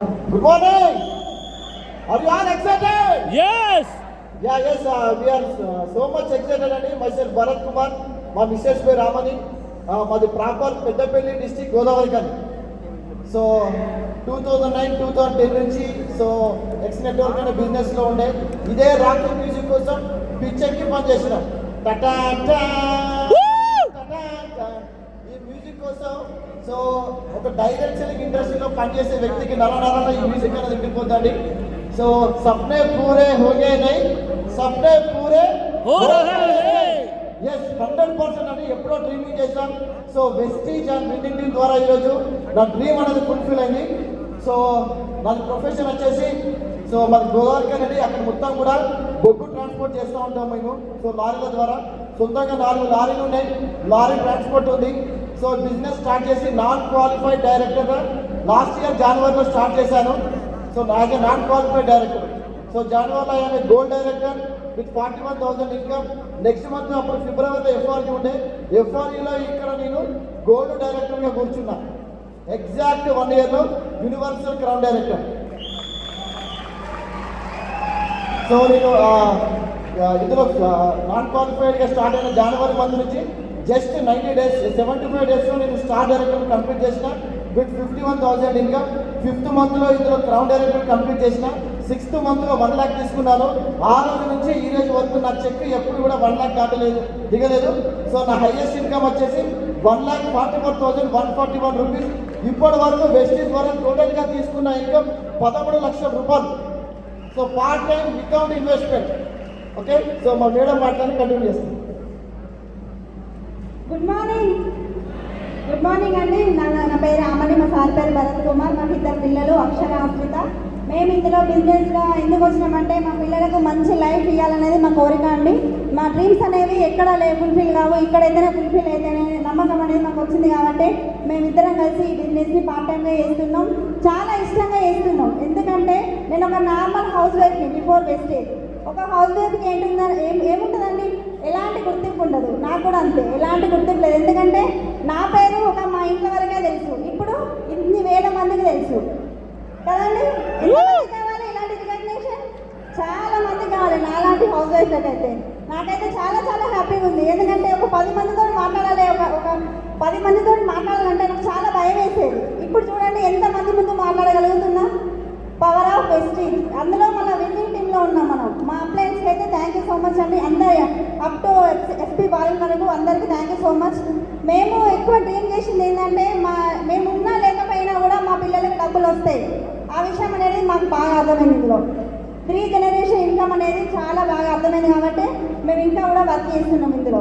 Good morning. Are you all excited? Yes! Yeah, yes, uh, we are uh, so much excited అండి myself Bharat Kumar మా missus పేరు రామని uh, మాది proper Peddapalli district Godavari కానీ so two thousand nine two thousand ten నుంచి so X network అనే బిజినెస్లో ఉండే ఇదే రాకెట్ మ్యూజిక్ కోసం పిక్చర్కి పని చేసినాం టటా టా, టటా టా. ఈ మ్యూజిక్ కోసం సో ఒక డైరెక్షన్ ఇండస్ట్రీలో పనిచేసే వ్యక్తికి నర నరాల ఈ మ్యూజిక్ అనేది ఇంటిపోద్దండి సో సప్నే పూరే హోగే నై సప్నే పూరే. ఎస్ హండ్రెడ్ పర్సెంట్ అని ఎప్పుడో డ్రీమింగ్ చేశాం. సో వెస్టీజ్ అండ్ విన్నింగ్ ద్వారా ఈరోజు నా డ్రీమ్ అనేది ఫుల్ఫిల్ అయింది. సో నాది ప్రొఫెషన్ వచ్చేసి సో మాది గోదావరి అనేది అక్కడ మొత్తం కూడా బొగ్గు ట్రాన్స్పోర్ట్ చేస్తూ ఉంటాం మేము. సో లారీల ద్వారా. సొంతంగా నాలుగు లారీలు ఉన్నాయి. లారీ ట్రాన్స్పోర్ట్ ఉంది. సో బిజినెస్ స్టార్ట్ చేసి నాన్ క్వాలిఫైడ్ డైరెక్టర్గా లాస్ట్ ఇయర్ జనవరిలో స్టార్ట్ చేశాను. So as a non qualified director. So జనవరిలో I'm gold director with forty one thousand income. Next month అప్పుడు ఫిబ్రవరిలో ఎఫ్ఆర్జీ ఉండే. ఎఫ్ఆర్ఈలో ఇక్కడ నేను గోల్డ్ డైరెక్టర్గా కూర్చున్నా. ఎగ్జాక్ట్ వన్ ఇయర్లో యూనివర్సల్ క్రౌన్ డైరెక్టర్ సో నేను ఇందులో నాన్ క్వాలిఫైడ్గా స్టార్ట్ అయిన జనవరి మంత్ నుంచి just ninety days seventy five డేస్లో నేను స్టార్ డైరెక్టర్ కంప్లీట్ చేసిన with fifty one thousand income fifth మంత్లో ఇందులో క్రౌన్ డైరెక్టర్ కంప్లీట్ చేసిన సిక్స్త్ మంత్లో వన్ ల్యాక్ తీసుకున్నాను. ఆ రోజు నుంచి ఈ రోజు వరకు నా చెక్ ఎప్పుడు కూడా వన్ ల్యాక్ దాటలేదు దిగలేదు. సో నా హైయెస్ట్ ఇన్కమ్ వచ్చేసి one lakh forty four thousand one forty one rupees ఇప్పటి వరకు వెస్టీజ్ వరకు టోటల్గా తీసుకున్న ఇన్కమ్ పదమూడు లక్షల రూపాయలు. So part time without investment okay so మా మేడం మాట్లాడి కంటిన్యూ చేస్తాను గుడ్ మార్నింగ్ గుడ్ మార్నింగ్ అండి నా నా పేరు అమలి మా సార్ పేరు భరత్ కుమార్. మాకు ఇద్దరు పిల్లలు అక్షర ఆశ్రిత మేము ఇందులో బిజినెస్గా ఎందుకు వచ్చినామంటే మా పిల్లలకు మంచి లైఫ్ ఇవ్వాలనేది మా కోరిక అండి. మా డ్రీమ్స్ అనేవి ఎక్కడ లే ఫుల్ఫిల్ కావు. ఇక్కడ ఏదైనా ఫుల్ఫిల్ అయితేనే నమ్మకం అనేది మాకు వచ్చింది కాబట్టి మేమిద్దరం కలిసి ఈ బిజినెస్ని పార్ట్ టైంగా చేస్తున్నాం. చాలా ఇష్టంగా చేస్తున్నాం. ఎందుకంటే నేను ఒక నార్మల్ హౌస్ వైఫ్ని బిఫోర్ వెస్టేజ్ ఒక హౌస్ వైఫ్కి ఏంటుందని ఏం ఏముంటుందండి? ఎలాంటి గుర్తింపు ఉండదు. నాకు కూడా అంతే. ఎలాంటి గుర్తింపు లేదు. ఎందుకంటే నా పేరు ఒక మా ఇంట్లో వరకే తెలుసు. ఇప్పుడు ఇన్ని వేల మందికి తెలుసు. కదండి? కావాలి? ఇలాంటి రికగ్నేషన్ చాలా మంది కావాలి. నాలాంటి హౌస్ వైఫ్లకు అయితే నాకైతే చాలా చాలా హ్యాపీగా ఉంది. ఎందుకంటే ఒక పది మందితో మాట్లాడాలి. ఒక ఒక పది మందితో మాట్లాడాలంటే నాకు చాలా భయం వేసేది. ఇప్పుడు చూడండి ఎంత మంది ముందు మాట్లాడగలుగుతున్నా? పవర్ ఆఫ్ వెస్టీజ్ అందులో మన విన్నింగ్ టీంలో ఉన్నాం మనం మా అప్లయన్స్కి అయితే థ్యాంక్ యూ సో మచ్ అండి అందరి అప్ టు ఎస్పీ బాలన్ వరకు అందరికీ థ్యాంక్ యూ సో మచ్ మేము ఎక్కువ డ్రీమ్ చేసింది ఏంటంటే మా మేము ఉన్నా లేకపోయినా కూడా మా పిల్లలకి డబ్బులు వస్తాయి. ఆ విషయం అనేది మాకు బాగా అర్థమైంది ఇందులో. త్రీ జనరేషన్ ఇన్కమ్ అనేది చాలా బాగా అర్థమైంది కాబట్టి మేము ఇంకా కూడా వర్క్ చేస్తున్నాం ఇందులో.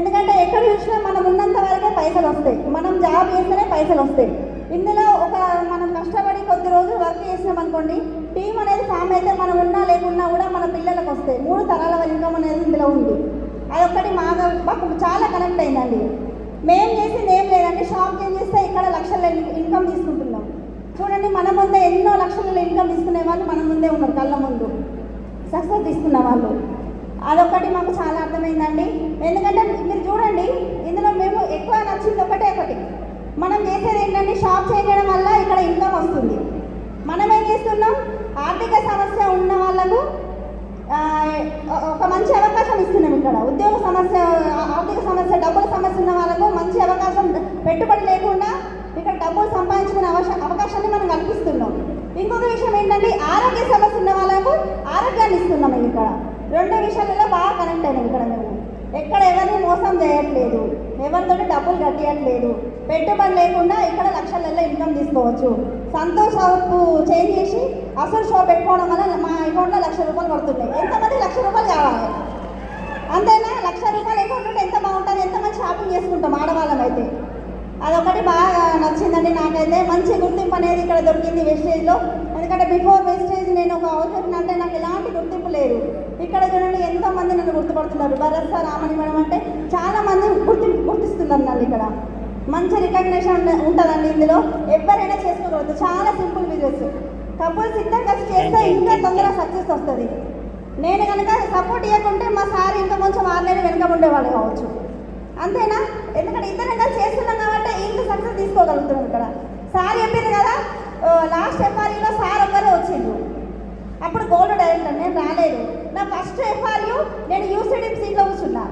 ఎందుకంటే ఎక్కడ చూసినా మనం ఉన్నంత వరకే పైసలు వస్తాయి. మనం జాబ్ చేస్తేనే పైసలు వస్తాయి. ఇందులో ఒక మనం కష్టపడి కొద్ది రోజులు వర్క్ చేసినాం అనుకోండి టీం అనేది ఫామ్ అయితే మనం ఉన్నా లేకున్నా కూడా మన పిల్లలకు వస్తాయి మూడు తరాల ఇన్కమ్ అనేది ఇందులో ఉంది. అదొక్కటి మాకు మాకు చాలా కనెక్ట్ అయిందండి. మేము చేసింది ఏం లేదండి షాప్ చేంజ్ చేస్తే ఇక్కడ లక్షల ఇన్కమ్ తీసుకుంటున్నాం. చూడండి మన ముందే ఎన్నో లక్షల ఇన్కమ్ తీసుకునే వాళ్ళు మన ముందే ఉన్నారు కళ్ళ ముందు. సక్సెస్ తీసుకున్న వాళ్ళు. అదొకటి మాకు చాలా అర్థమైందండి. ఎందుకంటే మీరు చూడండి ఇందులో మేము ఎక్కువ నచ్చింది ఒకటే ఒకటి. మనం చేసేది ఏంటంటే షాప్ చేయడం వల్ల ఇక్కడ ఇన్కమ్ వస్తుంది. మనం ఏం చేస్తున్నాం? ఆర్థిక సమస్య ఉన్న వాళ్ళకు ఒక మంచి అవకాశం ఇస్తున్నాం ఇక్కడ. ఉద్యోగ సమస్య ఆర్థిక సమస్య డబ్బుల సమస్య ఉన్న వాళ్ళకు మంచి అవకాశం పెట్టుబడి లేకుండా ఇక్కడ డబ్బులు సంపాదించుకునే అవశ అవకాశాన్ని మనం కల్పిస్తున్నాం. ఇంకొక విషయం ఏంటంటే ఆరోగ్య సమస్య ఉన్న వాళ్ళకు ఆరోగ్యాన్ని ఇస్తున్నాం ఇక్కడ. రెండు విషయాలలో బాగా కనెక్ట్ అయినాం ఇక్కడ మేము. ఎక్కడ ఎవరిని మోసం చేయట్లేదు. ఎవరితో డబ్బులు కట్టేయట్లేదు. పెట్టుబడి లేకుండా ఇక్కడ లక్షలలో ఇన్కమ్ తీసుకోవచ్చు. సంతోష్ షాపు చేంజ్ చేసి అసలు షాప్ పెట్టుకోవడం వల్ల మా అకౌంట్లో లక్ష రూపాయలు పడుతున్నాయి ఎంతమంది లక్ష రూపాయలు కావాలి? అంతేనా? లక్ష రూపాయలు అకౌంట్ ఉంటే ఎంత బాగుంటుంది? ఎంతమంది షాపింగ్ చేసుకుంటాం ఆడవాళ్ళం అయితే? అదొకటి బాగా నచ్చిందండి నాకైతే. మంచి గుర్తింపు అనేది ఇక్కడ దొరికింది వెస్టేజ్లో ఎందుకంటే బిఫోర్ వెస్టేజ్ నేను ఒక అవసరం అంటే నాకు ఎలాంటి గుర్తింపు లేదు. ఇక్కడ చూడండి ఎంతోమంది నన్ను గుర్తుపడుతున్నారు. భరత్ సార్ రామని మేడం అంటే చాలామంది గుర్తింపు గుర్తిస్తున్నారు నన్ను ఇక్కడ. మంచి రికగ్నేషన్ ఉంటుందండి ఇందులో. ఎవరైనా చేసుకోగలదు చాలా సింపుల్ బిజినెస్ కపుల్స్ ఇద్దరు కలిసి చేస్తే ఇంకా తొందరగా సక్సెస్ వస్తుంది. నేను కనుక సపోర్ట్ ఇవ్వకుంటే మా సార్ ఇంకా కొంచెం ఆరు నెలలు వెనక ఉండేవాళ్ళు కావచ్చు. అంతేనా? ఎందుకంటే ఇద్దరు కలిసి చేస్తున్నాం కాబట్టి ఇంత సక్సెస్ తీసుకోగలుగుతున్నాం ఇక్కడ. సార్ చెప్పింది కదా లాస్ట్ ఎఫ్ఆర్యూలో సార్ ఒక్కరే వచ్చిండ్రు. అప్పుడు గోల్డ్ డైరెక్టర్ నేను రాలేదు. నా ఫస్ట్ ఎఫ్ఆర్యూ నేను యూసీడీ సీట్లో కూర్చున్నా.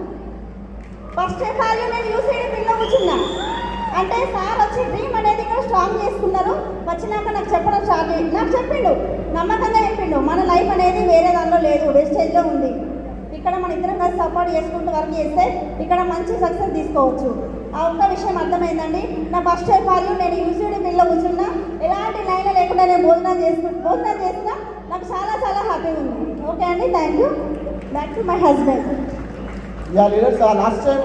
ఫస్ట్ ఎఫ్ఆర్యూ నేను యూసీడీ పిల్లో కూర్చున్నా. అంటే సార్ వచ్చి డ్రీమ్ అనేది కూడా స్ట్రాంగ్ చేసుకున్నారు. వచ్చినాక నాకు చెప్పడం స్టార్ట్ నాకు చెప్పిండు. నమ్మకంగా చెప్పిండు. మన లైఫ్ అనేది వేరే దానిలో లేదు. వెస్టేజ్లో ఉంది. ఇక్కడ మన ఇద్దరం కలిసి సపోర్ట్ చేసుకుంటూ వర్క్ చేస్తే ఇక్కడ మంచి సక్సెస్ తీసుకోవచ్చు. ఆ ఒక్క విషయం అర్థమైందండి. నా ఫస్ట్ ఎఫ్ఆర్యూ నేను యూసీడీ పిల్లో కూర్చున్నా. ఎలాంటి లైన్ లేకుండా నేను భోజనం చేసుకు భోజనం చేసినా నాకు చాలా చాలా హ్యాపీగా ఉంది. ఓకే అండి? Thank you back to my husband yeah leaders last time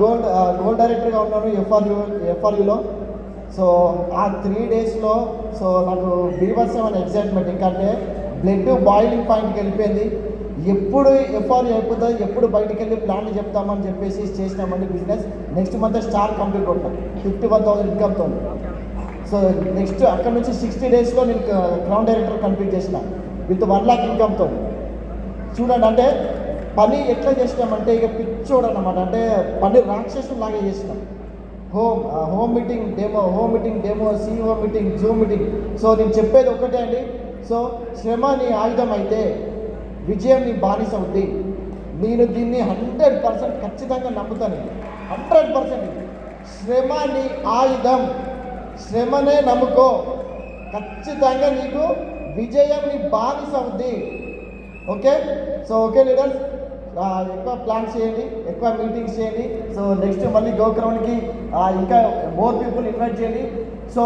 gold gold డైరెక్టర్గా ఉన్నాను ఎఫ్ఆర్యూ ఎఫ్ఆర్యూలో సో ఆ త్రీ డేస్లో సో నాకు బీభత్సమైన ఎగ్జైట్మెంట్ ఎందుకంటే బ్లడ్ బాయిలింగ్ పాయింట్కి వెళ్ళిపోయింది. ఎప్పుడు ఎఫ్ఆర్యూ అయిపోతుంది ఎప్పుడు బయటికి వెళ్ళి ప్లాన్లు చెప్తామని చెప్పేసి చేసినామండి business next month star complete కొట్టాం ఫిఫ్టీ వన్ థౌసండ్ ఇన్కమ్తో సో నెక్స్ట్ అక్కడ నుంచి సిక్స్టీ డేస్లో నేను గ్రౌండ్ డైరెక్టర్ కంప్లీట్ చేసిన. విత్ వన్ లాక్ ఇన్కమ్తో చూడండి అంటే పని ఎట్లా చేసినామంటే ఇక పిచ్చోడు అనమాట అంటే పని రాక్షసులు లాగా చేసినాం. Home home meeting demo home meeting demo CO meeting zoom meeting. So నేను చెప్పేది ఒకటే అండి. సో శ్రమ నీ ఆయుధం అయితే విజయం నీ బానిస అవుద్ది. నేను దీన్ని హండ్రెడ్ పర్సెంట్ ఖచ్చితంగా నమ్ముతాను హండ్రెడ్ పర్సెంట్. శ్రమ నీ ఆయుధం. శ్రమనే నమ్ముకో. ఖచ్చితంగా నీకు విజయం నీ బానిస అవుద్ది. ఓకే? సో ఓకే లీడర్స్ ఎక్కువ ప్లాన్స్ చేయండి ఎక్కువ మీటింగ్స్ చేయండి. సో నెక్స్ట్ మళ్ళీ గోగ్రౌండ్కి ఇంకా మోర్ పీపుల్ ఇన్వైట్ చేయండి. సో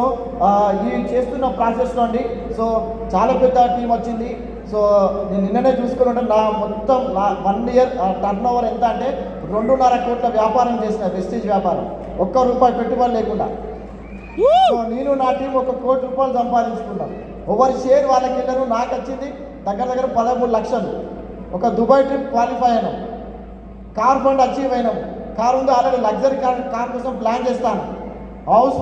ఈ చేస్తున్న ప్రాసెస్లో అండి సో చాలా పెద్ద టీం వచ్చింది. సో నేను నిన్ననే చూసుకుని ఉంటే నా మొత్తం వన్ ఇయర్ టర్న్ ఓవర్ ఎంత అంటే రెండున్నర కోట్ల వ్యాపారం చేసిన వెస్టేజ్ వ్యాపారం. ఒక్క రూపాయి పెట్టుబడి లేకుండా. సో నేను నా టీం ఒక కోటి రూపాయలు సంపాదించుకున్నాం ఎవరి షేర్ వాళ్ళకి వెళ్ళారు. నాకు వచ్చింది దగ్గర దగ్గర పదమూడు లక్షలు. ఒక దుబాయ్ ట్రిప్ క్వాలిఫై అయినాం. కార్ ఫండ్ అచీవ్ అయినాం. కార్ ఉంది ఆల్రెడీ లగ్జరీ కార్ కార్ కోసం ప్లాన్ చేస్తాను. హౌస్